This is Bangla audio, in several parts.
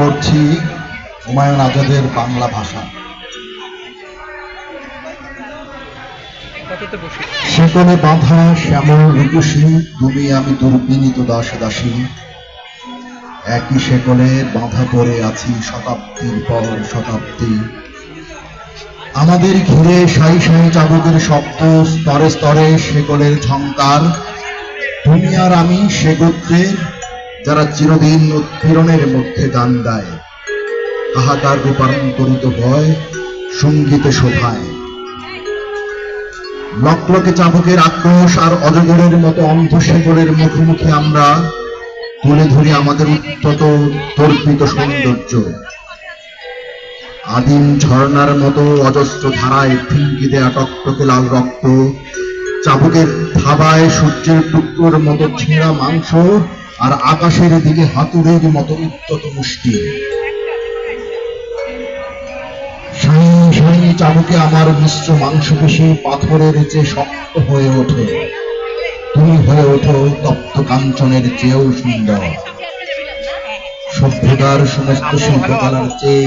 করছি হুমায়ুন আজাদের বাংলা ভাষা। সেকলে বাঁধা শ্যামল রূপসী তুমি আমি দুর্বিনীত দাস দাসী একই সেকলে বাঁধা পড়ে আছি শতাব্দীর পর শতাব্দী। আমাদের ঘিরে সাই সাই চাবুকের শব্দ স্তরে স্তরে সেকলের ঝংকার। তুমি আর আমি সে গোত্রের যারা চিরদিন উৎপীড়নের মধ্যে গান গায় হাহাকার রূপান্তরিত হয় সঙ্গীতে শোভায়। লকলকে চাবুকের আক্রোশ আর অজগরের মতো অন্ধ সেগরের মুখোমুখি আমরা তুলে ধরি আমাদের উত্তত তর্পিত সৌন্দর্য। আদিম ঝর্ণার মতো অজস্র ধারায় ফিঙ্গিতে আটকটকে লাল রক্ত, চাবুকের থাবায় সূর্যের টুকরোর মতো ছেঁড়া মাংস আর আকাশের দিকে হাতুড়ির মতো উত্তত মুষ্টি। সাই সাই চাবুকে আমার মিশ্র মাংসপেশি পাথরের চেয়ে শক্ত হয়ে ওঠে। তুমি হয়ে ওঠো তপ্ত কাঞ্চনের চেয়েও সুন্দর। সভ্যতার সমস্ত শিল্পকলার চেয়ে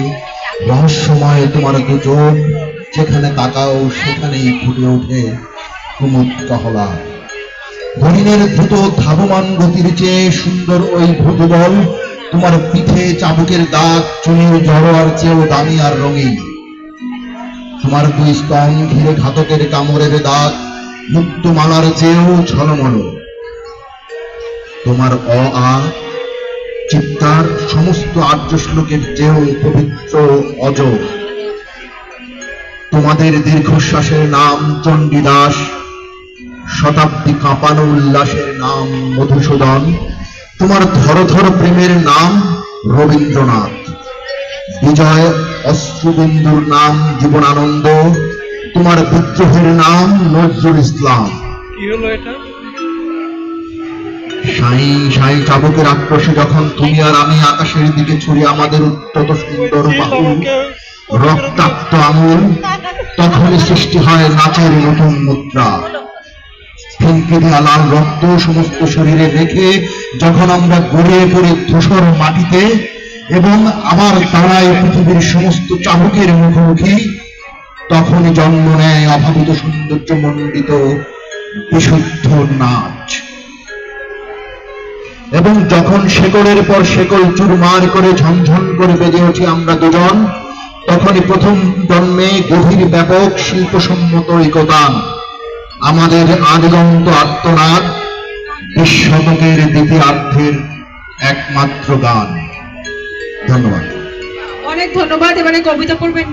রহস্যময় তোমার দুজন, যেখানে তাকাও সেখানেই ফুটে ওঠে কুমুদ কহলা। হরিণের দ্রুত ধাবমান গতির চেয়ে সুন্দর ওই ভূতবল। তোমার পিঠে চাবুকের দাগ চুনির জড়োয়ার চেয়েও দামি আর রঙিন। তোমার দুই স্তন ঘিরে ঘাতকের কামড়ের দাগ মুক্ত মালার চেয়েও ঝলমল। তোমার অ, আ চিত্তার সমস্ত আর্য শ্লোকের চেয়েও পবিত্র অজ তোমাদের দীর্ঘশ্বাসের নাম চণ্ডীদাস। শতাব্দী কাঁপানো উল্লাসের নাম মধুসূদন। তোমার ধরধর প্রেমের নাম রবীন্দ্রনাথ। বিজয় অশ্রুবিন্দুর নাম জীবনানন্দ। তোমার বিদ্রোহের নাম নজরুল ইসলাম। সাই সাই চাবুকের আক্রোশে যখন তুমি আর আমি আকাশের দিকে ছুড়ি আমাদের উত্তত সুন্দর বাহু রক্তাক্ত আঙুল তখনই সৃষ্টি হয় নাচের নতুন মুদ্রা। দেওয়া লাল রক্ত সমস্ত শরীরে রেখে যখন আমরা গড়িয়ে পড়ি ধূসর মাটিতে এবং আবার দাঁড়ায় পৃথিবীর সমস্ত চাবুকের মুখোমুখি, তখনই জন্ম নেয় অভাবিত সৌন্দর্য মণ্ডিত বিশুদ্ধ নাচ। এবং যখন শেকড়ের পর শেকড় চুরমার করে ঝনঝন করে বেজে উঠি আমরা দুজন, তখনই প্রথম জন্মে গভীর ব্যাপক শিল্পসম্মত একদান আমাদের আদিগন্ত আত্মনাদ বিশ্বতকের দ্বিতীয়ার্ধের একমাত্র গান। ধন্যবাদ। অনেক ধন্যবাদ এবারে কবিতা পড়বেন